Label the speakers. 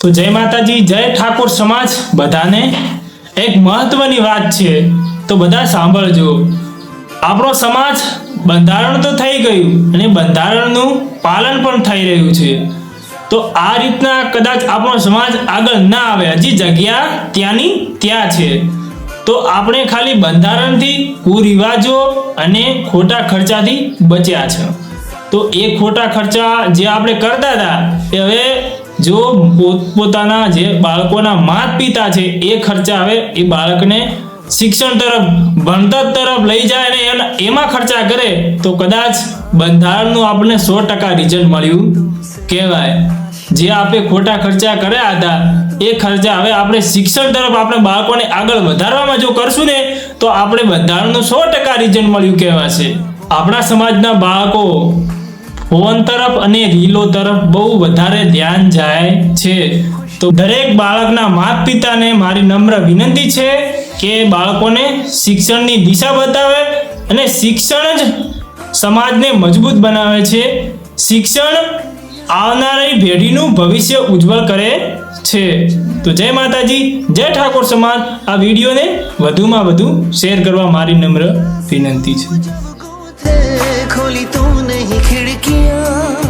Speaker 1: તો જય માતાજી, જય ઠાકોર સમાજ બધાને. એક મહત્વની વાત છે, તો બધા સાંભળજો. આપણો સમાજ બંધારણ તો થઈ ગયું, અને બંધારણનું પાલન પણ થઈ રહ્યું છે. તો આ રીતના કદાચ આપણો સમાજ આગળ ના આવે, હજી જગ્યા ત્યાંની ત્યાં છે. તો આપણે ખાલી બંધારણથી કુરિવાજો અને ખોટા ખર્ચાથી બચ્યા છે. તો એ ખોટા ખર્ચા જે આપણે કરતા હતા, એ હવે જો પોતપોતાના જે બાળકોના માત પિતા છે, એ ખર્ચા આવે, એ બાળકને શિક્ષણ તરફ, ભણતર તરફ લઈ જાય અને એમાં ખર્ચા કરે, તો કદાચ બંધારણનું આપણને સો ટકા રિઝલ્ટ મળ્યું. કહેવાય. જે આપણે ખોટા ખર્ચા કર્યા હતા, એ ખર્ચા હવે આપણે શિક્ષણ તરફ આપણે બાળકોને આગળ વધારવામાં જો કરશું ને, તો આપણે બંધારણનું સો ટકા રિઝલ્ટ મળ્યું કહેવાશે. આપણા સમાજના બાળકો ફોન તરફ અને રીલો તરફ બહુ વધારે ધ્યાન જાય છે. તો દરેક બાળકના માતા પિતાને મારી નમ્ર વિનંતી છે કે બાળકોને શિક્ષણની દિશા બતાવે અને શિક્ષણ જ સમાજને મજબૂત બનાવે છે. શિક્ષણ આવનારી પેઢીનું ભવિષ્ય ઉજ્જવળ કરે છે. તો જય માતાજી, જય ઠાકોર સમાજ. આ વિડીયોને વધુમાં વધુ શેર કરવા મારી નમ્ર વિનંતી છે.
Speaker 2: खोली तूने ही खिड़कियां